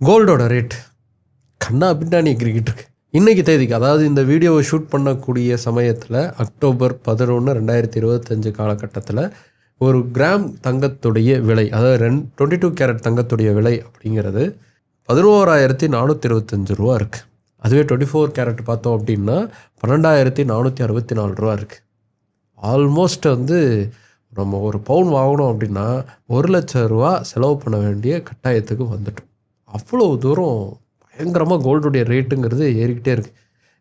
கோல்டோட rate கண்ணா பின்னாடி எகிரிக்கிட்டு இருக்கு. இன்னைக்கு தேதிக்கு அதாவது இந்த வீடியோவை ஷூட் பண்ணக்கூடிய சமயத்தில் அக்டோபர் பதினொன்று ரெண்டாயிரத்தி இருபத்தஞ்சு காலகட்டத்தில் ஒரு கிராம் தங்கத்துடைய விலை அதாவது ரெண் டுவெண்ட்டி டூ கேரட் தங்கத்துடைய விலை அப்படிங்கிறது பதினோராயிரத்தி நானூற்றி இருபத்தஞ்சு ரூபா இருக்குது அதுவே டுவெண்ட்டி ஃபோர் கேரட் பார்த்தோம் அப்படின்னா பன்னெண்டாயிரத்தி நானூற்றி அறுபத்தி நாலு ரூபா இருக்குது ஆல்மோஸ்ட் வந்து நம்ம ஒரு பவுன் வாங்கணும் அப்படின்னா ஒரு லட்ச ரூபா செலவு பண்ண வேண்டிய கட்டாயத்துக்கு வந்துட்டோம். அவ்வளோ தூரம் பயங்கரமாக கோல்டுடைய ரேட்டுங்கிறது ஏறிக்கிட்டே இருக்குது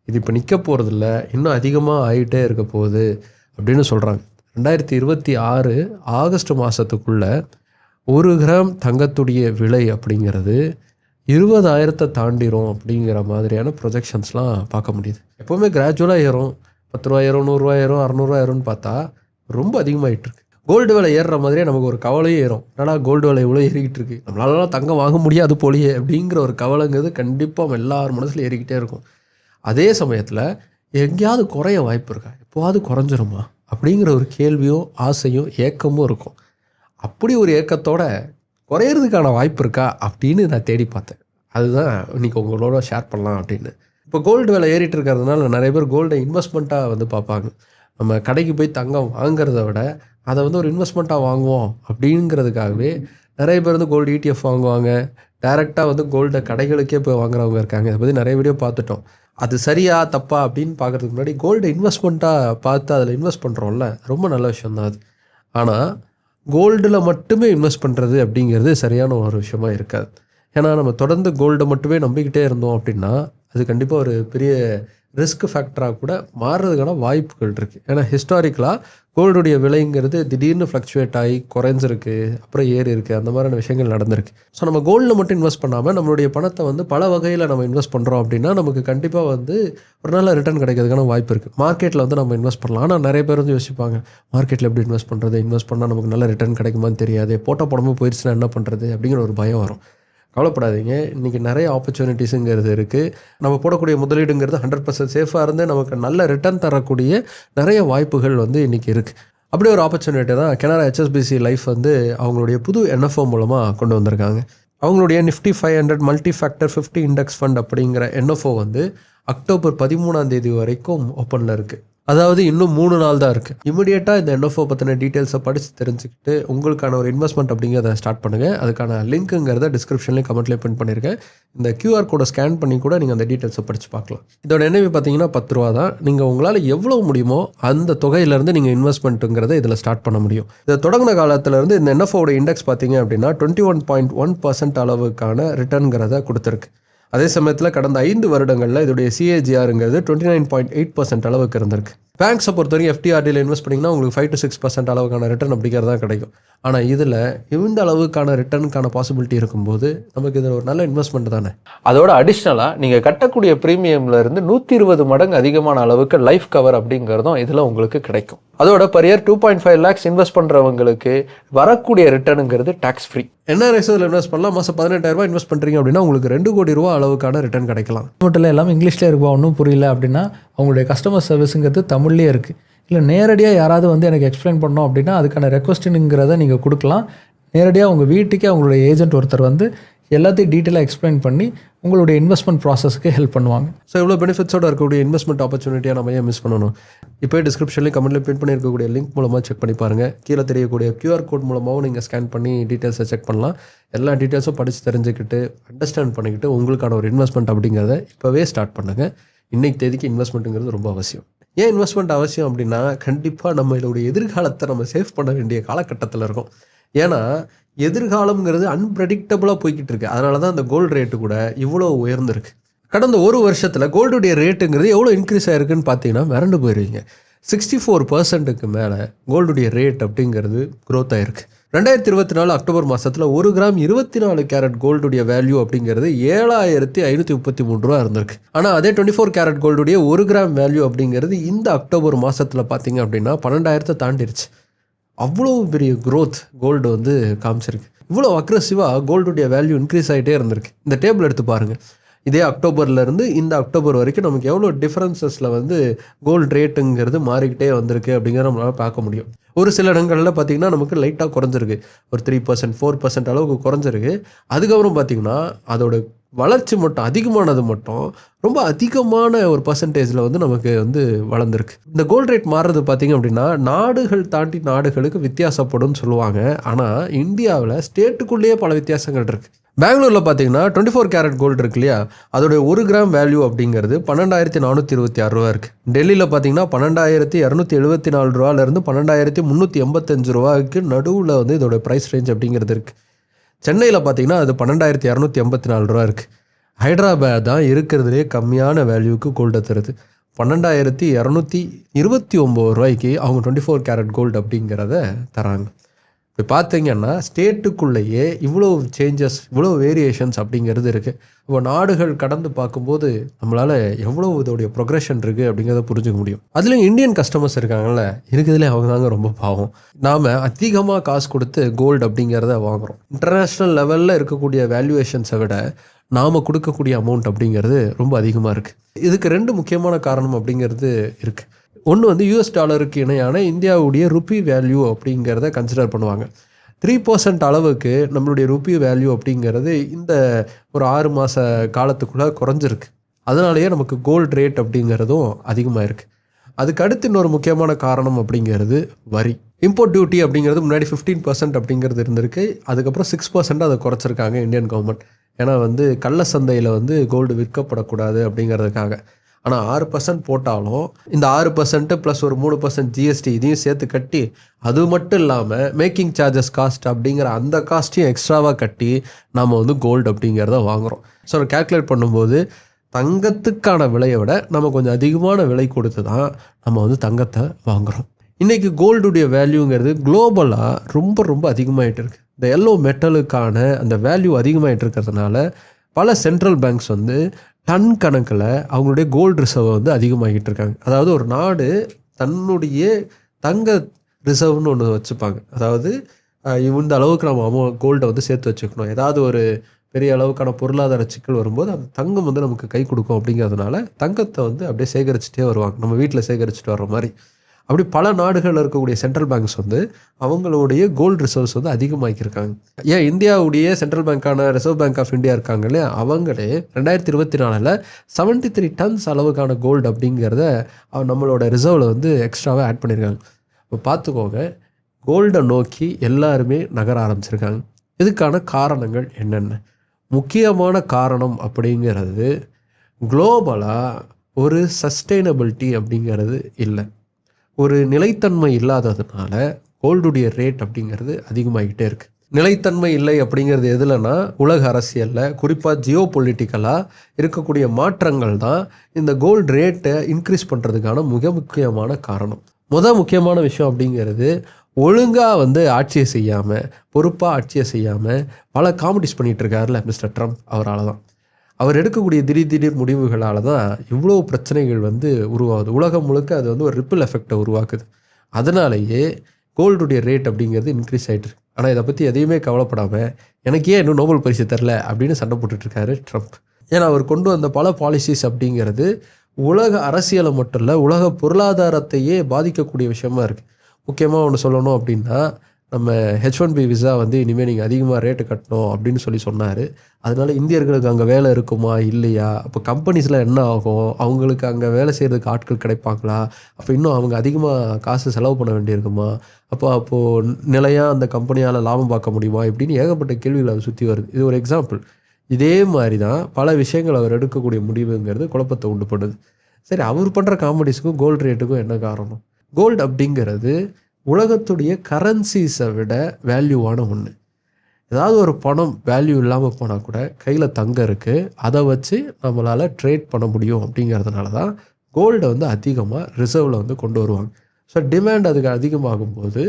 இது இப்போ நிற்க போகிறதில்ல இன்னும் அதிகமாக ஆகிட்டே இருக்க போகுது அப்படின்னு சொல்கிறாங்க ரெண்டாயிரத்தி இருபத்தி ஆறு ஆகஸ்ட் மாதத்துக்குள்ளே ஒரு கிராம் தங்கத்துடைய விலை அப்படிங்கிறது இருபதாயிரத்தை தாண்டிரும் அப்படிங்கிற மாதிரியான ப்ரொஜெக்ஷன்ஸ்லாம் பார்க்க முடியுது. எப்போவுமே கிராஜுவலாக ஏறும். பத்து ரூபாயிரம் நூறுரூவாயிரம் அறநூறுவாயிரம்னு பார்த்தா ரொம்ப அதிகமாகிட்டு இருக்கு. கோல்டு விலை ஏறுற மாதிரியே நமக்கு ஒரு கவலையும் ஏறும். என்னடா கோல்டு விலை இவ்வளோ ஏறிக்கிட்டு இருக்கு? நம்மளாலலாம் தங்கம் வாங்க முடியாது போலியே அப்படிங்கிற ஒரு கவலைங்கிறது கண்டிப்பாக எல்லார் மனசுல ஏறிக்கிட்டே இருக்கும். அதே சமயத்தில் எங்கேயாவது குறைய வாய்ப்பு இருக்கா? எப்போவாது குறைஞ்சிருமா? அப்படிங்கிற ஒரு கேள்வியும் ஆசையும் ஏக்கமும் இருக்கும். அப்படி ஒரு ஏக்கத்தோட குறையிறதுக்கான வாய்ப்பு இருக்கா? அப்படின்னு நான் தேடி பார்த்தேன். அதுதான் இன்னைக்கு உங்களோட ஷேர் பண்ணலாம் அப்படின்னு. இப்போ கோல்டு விலை ஏறிட்டு இருக்கிறதுனால நிறைய பேர் கோல்டை இன்வெஸ்ட்மெண்ட்டாக வந்து பார்ப்பாங்க. நம்ம கடைக்கு போய் தங்கம் வாங்குறத விட அதை வந்து ஒரு இன்வெஸ்ட்மெண்ட்டாக வாங்குவோம் அப்படிங்கிறதுக்காகவே நிறைய பேர் வந்து கோல்டு இடிஎஃப் வாங்குவாங்க. டைரெக்டாக வந்து கோல்டை கடைகளுக்கே போய் வாங்குறவங்க இருக்காங்க. இதை பற்றி நிறைய வீடியோ பார்த்துட்டோம். அது சரியா தப்பா அப்படின்னு பார்க்கறதுக்கு முன்னாடி கோல்டு இன்வெஸ்ட்மெண்ட்டாக பார்த்து அதில் இன்வெஸ்ட் பண்ணுறோம்ல ரொம்ப நல்ல விஷயம் தான் அது ஆனால் கோல்டில் மட்டுமே இன்வெஸ்ட் பண்ணுறது அப்படிங்கிறது சரியான ஒரு விஷயமா இருக்காது. ஏன்னா நம்ம தொடர்ந்து கோல்டை மட்டுமே நம்பிக்கிட்டே இருந்தோம் அப்படின்னா அது கண்டிப்பாக ஒரு பெரிய ரிஸ்க் ஃபேக்டராக கூட மாறுறதுக்கான வாய்ப்புகள் இருக்குது ஏன்னா ஹிஸ்டாரிக்கலாக கோல்டுடைய விலைங்கிறது திடீர்னு ஃப்ளக்சுவேட் ஆகி குறைஞ்சிருக்கு அப்புறம் ஏறி இருக்குது அந்த மாதிரியான விஷயங்கள் நடந்திருக்கு. ஸோ நம்ம கோல்டில் மட்டும் இன்வெஸ்ட் பண்ணாமல் நம்மளுடைய பணத்தை வந்து பல வகையில் நம்ம இன்வெஸ்ட் பண்ணுறோம் அப்படின்னா நமக்கு கண்டிப்பாக வந்து ஒரு நல்ல ரிட்டர்ன் கிடைக்கிறதுக்கான வாய்ப்பு இருக்குது மார்க்கெட்டில் வந்து நம்ம இன்வெஸ்ட் பண்ணலாம். ஆனால் நிறைய பேர் வந்து யோசிப்பாங்க மார்க்கெட்டில் எப்படி இன்வெஸ்ட் பண்ணுறது இன்வெஸ்ட் பண்ணால் நமக்கு நல்ல ரிட்டர்ன் கிடைக்குமான்னு தெரியாது. போட்ட படமும் போயிடுச்சுன்னா என்ன பண்ணுறது அப்படிங்கிற ஒரு பயம் வரும். கவலைப்படாதீங்க. இன்றைக்கி நிறைய ஆப்பர்ச்சுனிட்டிஸுங்கிறது இருக்குது நம்ம போடக்கூடிய முதலீடுங்கிறது ஹண்ட்ரட் பர்சன்ட் சேஃபாக இருந்து நமக்கு நல்ல ரிட்டர்ன் தரக்கூடிய நிறைய வாய்ப்புகள் வந்து இன்றைக்கி இருக்குது அப்படி ஒரு ஆப்பர்ச்சுனிட்டி தான் கெனரா ஹெச்எஸ்பிசி லைஃப் வந்து அவங்களுடைய புது என்எஃப்ஓ மூலமாக கொண்டு வந்திருக்காங்க. அவங்களுடைய Nifty five hundred multi factor fifty index fund அப்படிங்கிற என்எஃப்ஓ வந்து அக்டோபர் பதிமூணாம் தேதி வரைக்கும் ஓப்பனில் இருக்குது அதாவது இன்னும் மூணு நாள் தான் இருக்குது இமிடியேட்டாக இந்த என்எஃப்ஓ பற்றின டீட்டெயில்ஸை படித்து தெரிஞ்சுக்கிட்டு உங்களுக்கான ஒரு இன்வெஸ்ட்மெண்ட் அப்படிங்கிறத ஸ்டார்ட் பண்ணுங்கள் அதுக்கான லிங்க்குங்கிறத டிஸ்கிரிப்ஷன்லேயும் கமெண்ட்லேயே பின் பண்ணியிருக்கேன் இந்த கியூஆர் கோடை ஸ்கேன் பண்ணி கூட நீங்கள் அந்த டீட்டெயில்ஸை படித்து பார்க்கலாம். இதோட நினைவு பார்த்தீங்கன்னா பத்து ரூபா தான். நீங்கள் உங்களால் எவ்வளோ முடியுமோ அந்த தொகையிலேருந்து நீங்கள் இன்வெஸ்ட்மெண்ட்டுங்கிறத இதில் ஸ்டார்ட் பண்ண முடியும். இதை தொடங்கின காலத்திலேருந்து இந்த என்எஃப்ஓட இண்டெக்ஸ் பார்த்தீங்க அப்படின்னா twenty one point one percent அளவுக்கான ரிட்டர்ன்கிறத கொடுத்துருக்கு. அதே சமயத்தில் கடந்த ஐந்து வருடங்களில் இதோடைய சிஏஜிஆருங்கிறது twenty nine point eight percent அளவுக்கு இருந்திருக்கு. பேங்க்ஸை பொறுத்த வரைக்கும் எஃப்டிஆர்டியில் இன்வெஸ்ட் பண்ணிங்கன்னா உங்களுக்கு ஃபைவ் டு சிக்ஸ் பர்சன்ட் அளவுக்கான ரிட்டர்ன் அப்படிங்கிறது தான் கிடைக்கும். ஆனால் இதில் இந்த அளவுக்கான ரிட்டர்னுக்கான பாசிபிலிட்டி இருக்கும்போது நமக்கு இதில் ஒரு நல்ல இன்வெஸ்ட்மெண்ட் தானே? அதோட அடிஷ்னலாக நீங்கள் கட்டக்கூடிய ப்ரீமியம்ல இருந்து நூற்றி இருபது மடங்கு அதிகமான அளவுக்கு லைஃப் கவர் அப்படிங்கிறதும் இதில் உங்களுக்கு கிடைக்கும். அதோட barrier two point five lakhs invest பண்ணுறவங்களுக்கு வரக்கூடிய ரிட்டர்னுங்கிறது டேக்ஸ் ஃப்ரீ என்ஆர்எஸ்எல் இன்வெஸ்ட் பண்ணலாம்? மாதம் பதினெட்டாயிரம் ரூபாய் இன்வெஸ்ட் பண்ணுறீங்க அப்படின்னா உங்களுக்கு ரெண்டு கோடி ரூபா அளவுக்கான ரிட்டர்ன் கிடைக்கலாம். மட்டும் இல்லை எல்லாமே இங்கிலீஷ்லேயே இருக்கும் ஒன்றும் புரியல அப்படின்னா அவங்களுடைய கஸ்டமர் சர்வீஸுங்கிறது தமிழ்லேயே இருக்குது இல்லை நேரடியாக யாராவது வந்து எனக்கு எக்ஸ்பிளைன் பண்ணோம் அப்படின்னா அதுக்கான ரெக்வஸ்டினுங்கிறத நீங்கள் கொடுக்கலாம். நேரடியாக உங்கள் வீட்டுக்கே அவங்களுடைய ஏஜென்ட் ஒருத்தர் வந்து எல்லாத்தையும் டீட்டெயிலாக எக்ஸ்பிளைன் பண்ணி உங்களுடைய இன்வெஸ்ட்மெண்ட் ப்ராசஸ்க்கு ஹெல்ப் பண்ணுவாங்க. ஸோ இவ்வளோ பெனிஃபிட்ஸோட இருக்கக்கூடிய இன்வெஸ்ட்மெண்ட் ஆப்பர்ச்சுனிட்டியாக நம்ம ஏன் மிஸ் பண்ணணும்? இப்போ டிஸ்கிரிப்ஷன்லேயும் கமெண்ட்லேயும் பின் பண்ணியிருக்கக்கூடிய லிங்க் மூலமாக செக் பண்ணி பாருங்கள் கீழே தெரியக்கூடிய க்யூஆர் கோட் மூலமாகவும் நீங்கள் ஸ்கேன் பண்ணி டீட்டெயில்ஸை செக் பண்ணலாம். எல்லா டீட்டெயில்ஸும் படித்து தெரிஞ்சுக்கிட்டு அண்டர்ஸ்டாண்ட் பண்ணிக்கிட்டு உங்களுக்கான ஒரு இன்வெஸ்ட்மெண்ட் அப்படிங்கிறத இப்போவே ஸ்டார்ட் பண்ணுங்கள் இன்னைக்கு தேதிக்கு இன்வெஸ்ட்மெண்ட்டுங்கிறது ரொம்ப அவசியம். ஏன் இன்வெஸ்ட்மெண்ட் அவசியம் அப்படின்னா கண்டிப்பாக நம்மளுடைய எதிர்காலத்தை நம்ம சேவ் பண்ண வேண்டிய காலகட்டத்தில் இருக்கும். ஏன்னா எதிர்காலம்ங்கிறது அன்பிரடிக்டபுளாக போய்கிட்டு இருக்கு அதனால தான் அந்த கோல்டு ரேட்டு கூட இவ்வளோ உயர்ந்திருக்கு. கடந்த ஒரு வருஷத்தில் கோல்டுடைய ரேட்டுங்கிறது எவ்வளோ இன்க்ரீஸ் ஆயிருக்குன்னு பார்த்தீங்கன்னா மிரண்டு போயிருவீங்க. சிக்ஸ்டி ஃபோர் பர்சன்ட்டுக்கு மேலே கோல்டுடைய ரேட் அப்படிங்கிறது க்ரோத் ஆயிருக்கு. ரெண்டாயிரத்தி இருபத்தி நாலு அக்டோபர் மாதத்தில் ஒரு கிராம் இருபத்தி நாலு கேரட் கோல்டுடைய வேல்யூ அப்படிங்கிறது ஏழாயிரத்தி ஐநூற்றி முப்பத்தி மூணு ரூபா இருந்திருக்கு. ஆனால் அதே டுவெண்ட்டி ஃபோர் கேரட் கோல்டுடைய ஒரு கிராம் வேல்யூ அப்படிங்கிறது இந்த அக்டோபர் மாதத்தில் பார்த்தீங்க அப்படின்னா பன்னெண்டாயிரத்தை தாண்டிருச்சு. அவ்வளோ பெரிய க்ரோத் கோல்டு வந்து காமிச்சிருக்கு. இவ்வளோ அக்ரஸிவாக கோல்டுடைய வேல்யூ இன்க்ரீஸ் ஆகிட்டே இருந்திருக்கு. இந்த டேபிள் எடுத்து பாருங்கள் இதே அக்டோபர்லேருந்து இந்த அக்டோபர் வரைக்கும் நமக்கு எவ்வளோ டிஃப்ரென்சஸில் வந்து கோல்டு ரேட்டுங்கிறது மாறிக்கிட்டே வந்திருக்கு அப்படிங்கிறத நம்மளால் பார்க்க முடியும். ஒரு சில இடங்களில் பார்த்தீங்கன்னா நமக்கு லைட்டாக குறைஞ்சிருக்கு. ஒரு த்ரீ பர்சன்ட் ஃபோர் பர்சன்ட் அளவுக்கு குறைஞ்சிருக்கு. அதுக்கப்புறம் பார்த்திங்கன்னா அதோட வளர்ச்சி மட்டும் அதிகமானது மட்டும் ரொம்ப அதிகமான ஒரு பர்சன்டேஜில் வந்து நமக்கு வந்து வளர்ந்துருக்கு. இந்த கோல்ட் ரேட் மாறுறது பார்த்தீங்க அப்படின்னா நாடுகள் தாண்டி நாடுகளுக்கு வித்தியாசப்படும்னு சொல்லுவாங்க. ஆனால் இந்தியாவில் ஸ்டேட்டுக்குள்ளேயே பல வித்தியாசங்கள் இருக்குது பெங்களூரில் பார்த்தீங்கன்னா டுவெண்ட்டி ஃபோர் கேரட் கோல்டு இருக்கு இல்லையா? அதோடைய ஒரு கிராம் வேல்யூ அப்படிங்கிறது பன்னெண்டாயிரத்தி நானூற்றி இருபத்தி ஆறு ரூபா இருக்குது டெல்லியில் பார்த்தீங்கன்னா பன்னெண்டாயிரத்தி இரநூத்தி எழுபத்தி நாலு ரூபாலேருந்து பன்னெண்டாயிரத்தி முந்நூற்றி எண்பத்தஞ்சு ரூபாய்க்கு நடுவில் வந்து இதோட ப்ரைஸ் ரேஞ்ச் அப்படிங்கிறது இருக்குது சென்னையில் பார்த்தீங்கன்னா அது பன்னெண்டாயிரத்தி இரநூத்தி எண்பத்தி நாலு ரூபா இருக்குது ஹைதராபாத் தான் இருக்கிறதுலே கம்மியான வேல்யூக்கு கோல்டை தருது. பன்னெண்டாயிரத்தி இரநூத்தி இருபத்தி ஒம்பது ரூபாய்க்கு அவங்க டுவெண்ட்டி ஃபோர் கேரட் கோல்டு அப்படிங்கிறத தராங்க. இப்போ பார்த்தீங்கன்னா ஸ்டேட்டுக்குள்ளேயே இவ்வளோ சேஞ்சஸ் இவ்வளோ வேரியேஷன்ஸ் அப்படிங்கிறது இருக்குது இப்போ நாடுகள் கடந்து பார்க்கும்போது நம்மளால் எவ்வளோ இதோடைய ப்ரொக்ரெஷன் இருக்குது அப்படிங்கிறத புரிஞ்சுக்க முடியும். அதுலேயும் இந்தியன் கஸ்டமர்ஸ் இருக்காங்கல்ல இருக்கிறதுலே அவங்க தாங்க ரொம்ப பாவம். நாம் அதிகமாக காசு கொடுத்து கோல்டு அப்படிங்கிறத வாங்குகிறோம் இன்டர்நேஷ்னல் லெவலில் இருக்கக்கூடிய வேல்யூவேஷன்ஸை விட நாம் கொடுக்கக்கூடிய அமௌண்ட் அப்படிங்கிறது ரொம்ப அதிகமாக இருக்குது இதுக்கு ரெண்டு முக்கியமான காரணம் அப்படிங்கிறது இருக்குது ஒன்று வந்து யூஎஸ் டாலருக்கு இணையான இந்தியாவுடைய ருப்பி வேல்யூ அப்படிங்கிறத கன்சிடர் பண்ணுவாங்க. த்ரீ பர்சன்ட் அளவுக்கு நம்மளுடைய ருப்பி வேல்யூ அப்படிங்கிறது இந்த ஒரு ஆறு மாத காலத்துக்குள்ளே குறைஞ்சிருக்கு. அதனாலேயே நமக்கு கோல்ட் ரேட் அப்படிங்கிறதும் அதிகமாக இருக்குது அதுக்கு அடுத்து இன்னொரு முக்கியமான காரணம் அப்படிங்கிறது வரி. இம்போர்ட் டியூட்டி அப்படிங்கிறது முன்னாடி ஃபிஃப்டீன் பர்சன்ட் அப்படிங்கிறது இருந்திருக்கு. அதுக்கப்புறம் சிக்ஸ் பர்சன்ட் அதை குறைச்சிருக்காங்க இந்தியன் கவர்மெண்ட் ஏன்னா வந்து கள்ள சந்தையில் வந்து கோல்டு விற்கப்படக்கூடாது அப்படிங்கிறதுக்காக. ஆனால் ஆறு பர்சன்ட் போட்டாலும் இந்த ஆறு பர்சன்ட்டு ப்ளஸ் ஒரு மூணு பர்சன்ட் ஜிஎஸ்டி இதையும் சேர்த்து கட்டி அது மட்டும் இல்லாமல் மேக்கிங் சார்ஜஸ் காஸ்ட் அப்படிங்கிற அந்த காஸ்ட்டையும் எக்ஸ்ட்ராவாக கட்டி நம்ம வந்து கோல்டு அப்படிங்கிறத வாங்குகிறோம் ஸோ கேல்குலேட் பண்ணும்போது தங்கத்துக்கான விலையை விட நம்ம கொஞ்சம் அதிகமான விலை கொடுத்து தான் நம்ம வந்து தங்கத்தை வாங்குகிறோம் இன்றைக்கி கோல்டுடைய வேல்யூங்கிறது குளோபலாக ரொம்ப ரொம்ப அதிகமாகிட்டு இருக்குது இந்த எல்லோ மெட்டலுக்கான அந்த வேல்யூ அதிகமாகிட்டு இருக்கிறதுனால பல சென்ட்ரல் பேங்க்ஸ் வந்து டன் கணக்கில் அவங்களுடைய கோல்டு ரிசர்வை வந்து அதிகமாகிட்டு இருக்காங்க. அதாவது ஒரு நாடு தன்னுடைய தங்க ரிசர்வ்னு ஒன்று வச்சுப்பாங்க. அதாவது இந்த அளவுக்கு நம்ம அமௌ கோல்டை வந்து சேர்த்து வச்சுக்கணும். ஏதாவது ஒரு பெரிய அளவுக்கான பொருளாதார சிக்கல் வரும்போது அந்த தங்கம் வந்து நமக்கு கை கொடுக்கும் அப்படிங்கிறதுனால தங்கத்தை வந்து அப்படியே சேகரிச்சுட்டே வருவாங்க. நம்ம வீட்டில் சேகரிச்சுட்டு வர்ற மாதிரி. அப்படி பல நாடுகளில் இருக்கக்கூடிய சென்ட்ரல் பேங்க்ஸ் வந்து அவங்களுடைய கோல்டு ரிசர்வ்ஸ் வந்து அதிகமாக்கியிருக்காங்க. ஏன் இந்தியாவுடைய சென்ட்ரல் பேங்க்கான ரிசர்வ் பேங்க் ஆஃப் இந்தியா இருக்காங்களே அவங்களே ரெண்டாயிரத்தி இருபத்தி நாலில் செவன்ட்டி த்ரீ டன்ஸ் அளவுக்கான கோல்டு அப்படிங்கிறத நம்மளோட ரிசர்வில் வந்து எக்ஸ்ட்ராவாக ஆட் பண்ணியிருக்காங்க. இப்போ பார்த்துக்கோங்க கோல்டை நோக்கி எல்லாருமே நகர ஆரம்பிச்சிருக்காங்க. இதுக்கான காரணங்கள் என்னென்ன? முக்கியமான காரணம் அப்படிங்கிறது குளோபலாக ஒரு சஸ்டைனபிலிட்டி அப்படிங்கிறது இல்லை. ஒரு நிலைத்தன்மை இல்லாததுனால கோல்டுடைய ரேட் அப்படிங்கிறது அதிகமாகிட்டே இருக்குது நிலைத்தன்மை இல்லை அப்படிங்கிறது எதுலனா உலக அரசியலில் குறிப்பாக ஜியோ பொலிட்டிக்கலாக இருக்கக்கூடிய மாற்றங்கள் தான் இந்த கோல்டு ரேட்டை இன்க்ரீஸ் பண்ணுறதுக்கான மிக முக்கியமான காரணம். முத முக்கியமான விஷயம் அப்படிங்கிறது ஒழுங்காக வந்து ஆட்சியை செய்யாமல் பொறுப்பாக ஆட்சியை செய்யாமல் பல காமெடிஸ் பண்ணிகிட்டு இருக்காருல்ல மிஸ்டர் ட்ரம்ப் அவரால் தான் அவர் எடுக்கக்கூடிய திடீர் திடீர் முடிவுகளால் தான் இவ்வளோ பிரச்சனைகள் வந்து உருவாகுது. உலகம் முழுக்க அது வந்து ஒரு ரிப்பிள் எஃபெக்டை உருவாக்குது. அதனாலேயே கோல்டுடைய ரேட் அப்படிங்கிறது இன்க்ரீஸ் ஆகிட்டு இருக்கு. ஆனால் இதை பற்றி எதையுமே கவலைப்படாமல் எனக்கு ஏன் இன்னும் நோபல் பரிசு தரல அப்படின்னு சண்டை போட்டுட்ருக்காரு ட்ரம்ப். ஏன்னா அவர் கொண்டு வந்த பல பாலிசிஸ் அப்படிங்கிறது உலக அரசியலை மட்டும் இல்லை உலக பொருளாதாரத்தையே பாதிக்கக்கூடிய விஷயமா இருக்குது முக்கியமாக ஒன்று சொல்லணும் அப்படின்னா நம்ம ஹெச் ஒன் பி விசா வந்து இனிமேல் நீங்கள் அதிகமாக ரேட்டு கட்டணும் அப்படின்னு சொல்லி சொன்னார். அதனால் இந்தியர்களுக்கு அங்கே வேலை இருக்குமா? இல்லையா? அப்போ கம்பெனிஸில் என்ன ஆகும்? அவங்களுக்கு அங்கே வேலை செய்கிறதுக்கு ஆட்கள் கிடைப்பாங்களா? அப்போ இன்னும் அவங்க அதிகமாக காசு செலவு பண்ண வேண்டியிருக்குமா? அப்போ அப்போது நிலையாக அந்த கம்பெனியால் லாபம் பார்க்க முடியுமா? இப்படின்னு ஏகப்பட்ட கேள்விகள் அதை சுற்றி வருது. இது ஒரு எக்ஸாம்பிள் இதே மாதிரி தான் பல விஷயங்கள் அவர் எடுக்கக்கூடிய முடிவுங்கிறது குழப்பத்தை உண்டு பண்ணுது. சரி அவர் பண்ணுற காமெடிஸுக்கும் கோல்டு ரேட்டுக்கும் என்ன காரணம்? கோல்டு அப்படிங்கிறது உலகத்துடைய கரன்சிஸை விட வேல்யூவான ஒன்று ஏதாவது ஒரு பணம் வேல்யூ இல்லாமல் போனால் கூட கையில் தங்கம் இருக்குது அதை வச்சு நம்மளால் ட்ரேட் பண்ண முடியும் அப்படிங்கிறதுனால தான் கோல்டை வந்து அதிகமாக ரிசர்வில் வந்து கொண்டு வருவாங்க. ஸோ டிமாண்ட் அதுக்கு அதிகமாகும் போது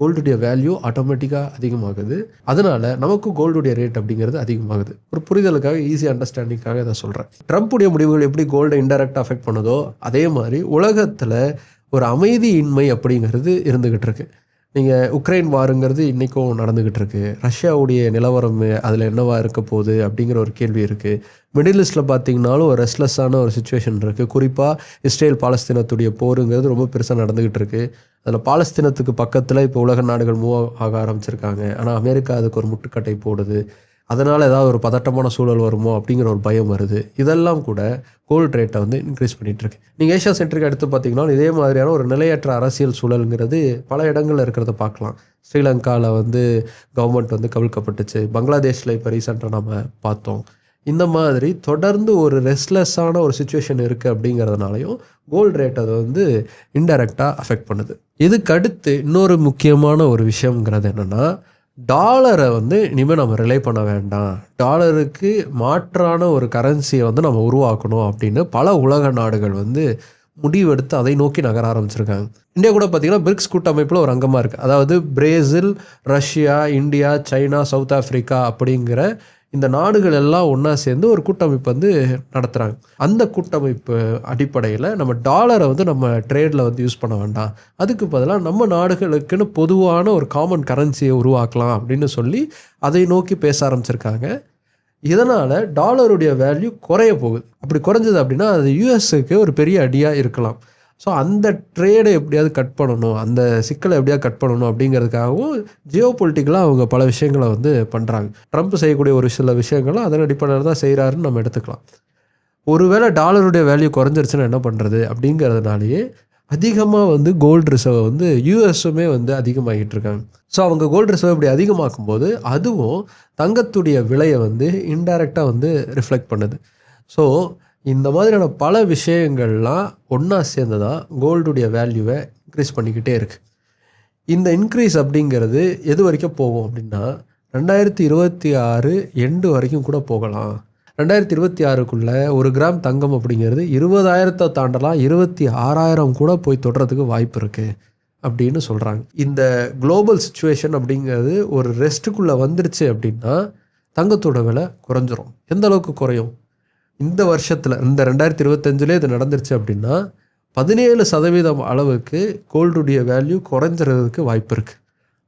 கோல்டுடைய வேல்யூ ஆட்டோமேட்டிக்காக அதிகமாகுது. அதனால நமக்கு கோல்டுடைய ரேட் அப்படிங்கிறது அதிகமாகுது. ஒரு புரிதலுக்காக ஈஸி அண்டர்ஸ்டாண்டிங்காக இதை சொல்கிறேன் ட்ரம்ப்புடைய முடிவுகள் எப்படி கோல்டை இன்டெரக்டாக அஃபெக்ட் பண்ணுதோ அதே மாதிரி உலகத்தில் ஒரு அமைதியின்மை அப்படிங்கிறது இருந்துக்கிட்டு இருக்கு நீங்கள் உக்ரைன் வாருங்கிறது இன்றைக்கும் நடந்துக்கிட்டு இருக்கு ரஷ்யாவுடைய நிலவரம் அதில் என்னவா இருக்க போகுது அப்படிங்கிற ஒரு கேள்வி இருக்குது மிடில் ஈஸ்ட்டில் பார்த்தீங்கன்னாலும் ஒரு ரெஸ்ட்லெஸ்ஸான ஒரு சுச்சுவேஷன் இருக்குது குறிப்பாக இஸ்ரேல் பாலஸ்தீனத்துடைய போருங்கிறது ரொம்ப பெருசாக நடந்துக்கிட்டு இருக்கு அதில் பாலஸ்தீனத்துக்கு பக்கத்தில் இப்போ உலக நாடுகள் மூவ் ஆக ஆரம்பிச்சிருக்காங்க. ஆனால் அமெரிக்கா அதுக்கு ஒரு முட்டுக்கட்டை போடுது. அதனால் ஏதாவது ஒரு பதட்டமான சூழல் வருமோ அப்படிங்கிற ஒரு பயம் வருது. இதெல்லாம் கூட கோல்ட் ரேட்டை வந்து இன்க்ரீஸ் பண்ணிகிட்ருக்கு நீங்கள் ஏஷியா சென்ட்ரிக் எடுத்து பார்த்தீங்கன்னா இதே மாதிரியான ஒரு நிலையற்ற அரசியல் சூழலுங்கிறது பல இடங்களில் இருக்கிறத பார்க்கலாம். ஸ்ரீலங்காவில் வந்து கவர்மெண்ட் வந்து கவிழ்க்கப்பட்டுச்சு. பங்களாதேஷில் இப்போ ரீசெண்டாக நம்ம பார்த்தோம். இந்த மாதிரி தொடர்ந்து ஒரு ரெஸ்ட்லெஸ்ஸான ஒரு சுச்சுவேஷன் இருக்குது அப்படிங்கிறதுனாலையும் கோல்டு ரேட் அதை வந்து இன்டெரக்டாக அஃபெக்ட் பண்ணுது. இதுக்கு அடுத்து இன்னொரு முக்கியமான ஒரு விஷயங்கிறது என்னென்னா டாலரை வந்து இனிமேல் நம்ம ரிலே பண்ண வேண்டாம். டாலருக்கு மாற்றான ஒரு கரன்சியை வந்து நம்ம உருவாக்கணும் அப்படின்னு பல உலக நாடுகள் வந்து முடிவெடுத்து அதை நோக்கி நகர ஆரம்பிச்சிருக்காங்க. இந்தியா கூட பார்த்தீங்கன்னா பிரிக்ஸ் கூட்டமைப்பில் ஒரு அங்கமாக இருக்குது அதாவது Brazil Russia India China South Africa அப்படிங்கிற இந்த நாடுகள் எல்லாம் ஒன்றா சேர்ந்து ஒரு கூட்டமைப்பு வந்து நடத்துகிறாங்க அந்த கூட்டமைப்பு அடிப்படையில் நம்ம டாலரை வந்து நம்ம ட்ரேடில் வந்து யூஸ் பண்ண வேண்டாம். அதுக்கு பதிலாக நம்ம நாடுகளுக்குன்னு பொதுவான ஒரு காமன் கரன்சியை உருவாக்கலாம் அப்படின்னு சொல்லி அதை நோக்கி பேச ஆரம்பிச்சிருக்காங்க. இதனால் டாலருடைய வேல்யூ குறைய போகுது. அப்படி குறைஞ்சது அப்படின்னா அது யூஎஸ்க்கு ஒரு பெரிய அடியாக இருக்கலாம். ஸோ அந்த ட்ரேடை எப்படியாவது கட் பண்ணணும் அந்த சிக்கலை எப்படியாவது கட் பண்ணணும் அப்படிங்கிறதுக்காகவும் ஜியோ பொலிட்டிக்கலாக அவங்க பல விஷயங்களை வந்து பண்ணுறாங்க ட்ரம்ப் செய்யக்கூடிய ஒரு சில விஷயங்களை அதன் அடிப்படையில் தான் செய்கிறாருன்னு நம்ம எடுத்துக்கலாம். ஒருவேளை டாலருடைய வேல்யூ குறைஞ்சிருச்சுன்னா என்ன பண்ணுறது அப்படிங்கிறதுனாலேயே அதிகமாக வந்து கோல்டு ரிசர்வ் வந்து யூஎஸுமே வந்து அதிகமாகிட்டு இருக்காங்க. ஸோ அவங்க கோல்டு ரிசர்வ் இப்படி அதிகமாக்கும் போது அதுவும் தங்கத்துடைய விலையை வந்து இன்டைரக்டாக வந்து ரிஃப்ளெக்ட் பண்ணுது. ஸோ இந்த மாதிரியான பல விஷயங்கள்லாம் ஒன்றா சேர்ந்து தான் கோல்டுடைய வேல்யூவை இன்க்ரீஸ் பண்ணிக்கிட்டே இருக்குது இந்த இன்க்ரீஸ் அப்படிங்கிறது எது வரைக்கும் போகும் அப்படின்னா ரெண்டாயிரத்தி இருபத்தி ஆறு எண்டு வரைக்கும் கூட போகலாம். ரெண்டாயிரத்தி இருபத்தி ஆறுக்குள்ளே ஒரு கிராம் தங்கம் அப்படிங்கிறது இருபதாயிரத்தை தாண்டலாம் இருபத்தி ஆறாயிரம் கூட போய் தொடுறதுக்கு வாய்ப்பு இருக்குது அப்படின்னு சொல்கிறாங்க இந்த குளோபல் சுச்சுவேஷன் அப்படிங்கிறது ஒரு ரெஸ்ட்டுக்குள்ளே வந்துருச்சு அப்படின்னா தங்கத்தோட விலை குறைஞ்சிரும். எந்த அளவுக்கு குறையும்? இந்த வருஷத்தில் இந்த ரெண்டாயிரத்தி இருபத்தஞ்சிலே இது நடந்துருச்சு அப்படின்னா பதினேழு சதவீதம் அளவுக்கு கோல்டுடைய வேல்யூ குறைஞ்சிறதுக்கு வாய்ப்பு இருக்குது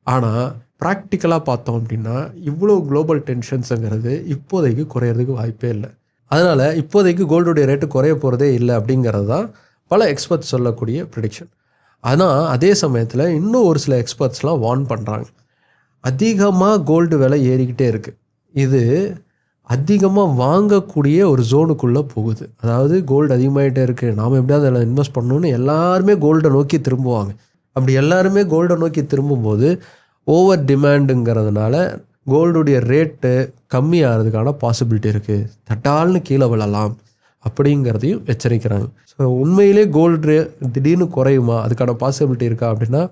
ஆனால் ப்ராக்டிக்கலாக பார்த்தோம் அப்படின்னா இவ்வளோ குளோபல் டென்ஷன்ஸுங்கிறது இப்போதைக்கு குறையிறதுக்கு வாய்ப்பே இல்லை. அதனால் இப்போதைக்கு கோல்டுடைய ரேட்டு குறைய போகிறதே இல்லை அப்படிங்கிறது தான் பல எக்ஸ்பர்ட்ஸ் சொல்லக்கூடிய ப்ரிடிக்ஷன் ஆனால் அதே சமயத்தில் இன்னும் ஒரு சில எக்ஸ்பர்ட்ஸ்லாம் வார்ன் பண்ணுறாங்க அதிகமாக கோல்டு விலை ஏறிக்கிட்டே இருக்குது இது அதிகமாக வாங்கக்கூடிய ஒரு ஜோனுக்குள்ளே போகுது. அதாவது கோல்டு அதிகமாகிட்டே இருக்குது நாம் எப்படியாவது அதில் இன்வெஸ்ட் பண்ணணும்னு எல்லாருமே கோல்டை நோக்கி திரும்புவாங்க. அப்படி எல்லாருமே கோல்டை நோக்கி திரும்பும்போது ஓவர் டிமாண்டுங்கிறதுனால கோல்டுடைய ரேட்டு கம்மியாகிறதுக்கான பாசிபிலிட்டி இருக்குது தட்டால்னு கீழே விழலாம் அப்படிங்கிறதையும் எச்சரிக்கிறாங்க. ஸோ உண்மையிலே கோல்டு திடீர்னு குறையுமா? அதுக்கான பாசிபிலிட்டி இருக்கா அப்படின்னா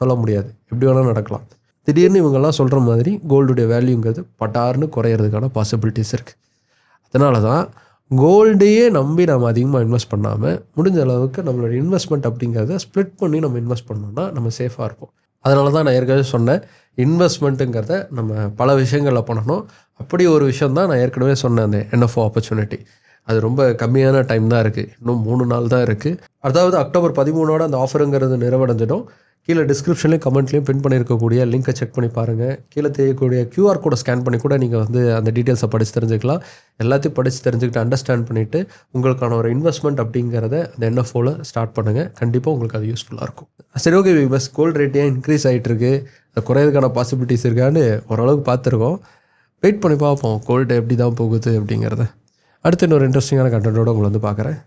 சொல்ல முடியாது. எப்படி வேணால் நடக்கலாம். திடீர்னு இவங்கெல்லாம் சொல்கிற மாதிரி கோல்டுடைய வேல்யூங்கிறது பட்டார்னு குறையிறதுக்கான பாசிபிலிட்டிஸ் இருக்குது அதனால தான் கோல்டையே நம்பி நம்ம அதிகமாக இன்வெஸ்ட் பண்ணாமல் முடிஞ்ச அளவுக்கு நம்மளோட இன்வெஸ்ட்மெண்ட் அப்படிங்கிறத ஸ்ப்ளிட் பண்ணி நம்ம இன்வெஸ்ட் பண்ணோம்னா நம்ம சேஃபாக இருப்போம். அதனால தான் நான் ஏற்கனவே சொன்னேன் இன்வெஸ்ட்மெண்ட்டுங்கிறத நம்ம பல விஷயங்களில் பண்ணணும். அப்படி ஒரு விஷயம் தான் நான் ஏற்கனவே சொன்னேன் அந்த என்எஃப்ஓ ஆப்பர்ச்சுனிட்டி அது ரொம்ப கம்மியான டைம் தான் இருக்குது இன்னும் மூணு நாள் தான் இருக்குது அதாவது அக்டோபர் பதிமூணோட அந்த ஆஃபருங்கிறது நிறைவடைஞ்சிடும். கீழே டிஸ்கிரிப்ஷன்லேயும் கமெண்ட்லேயும் பின் பண்ணியிருக்கக்கூடிய லிங்கை செக் பண்ணி பாருங்கள் கீழே தெரியக்கூடிய க்யூஆர் கோடை ஸ்கேன் பண்ணி கூட நீங்கள் வந்து அந்த டீட்டெயில்ஸை படித்து தெரிஞ்சுக்கலாம். எல்லாத்தையும் படித்து தெரிஞ்சுக்கிட்டு அண்டர்ஸ்டாண்ட் பண்ணிவிட்டு உங்களுக்கான ஒரு இன்வெஸ்ட்மெண்ட் அப்படிங்கிறத அந்த என்எஃப்ஓவில் ஸ்டார்ட் பண்ணுங்கள் கண்டிப்பாக உங்களுக்கு அது யூஸ்ஃபுல்லாக இருக்கும். சரி ஓகே பஸ் கோல்டு ரேட் ஏன் இன்க்ரீஸ் ஆகிட்டுருக்கு அது குறையதுக்கான பாசிபிலிட்டிஸ் இருக்கான்னு ஓரளவுக்கு பார்த்துருக்கோம். வெயிட் பண்ணி பார்ப்போம். கோல்டு எப்படி தான் போகுது அப்படிங்கிறத. அடுத்து இன்னொரு இன்ட்ரெஸ்டிங்கான கண்டென்ட்டோடு உங்களை வந்து பார்க்குறேன்.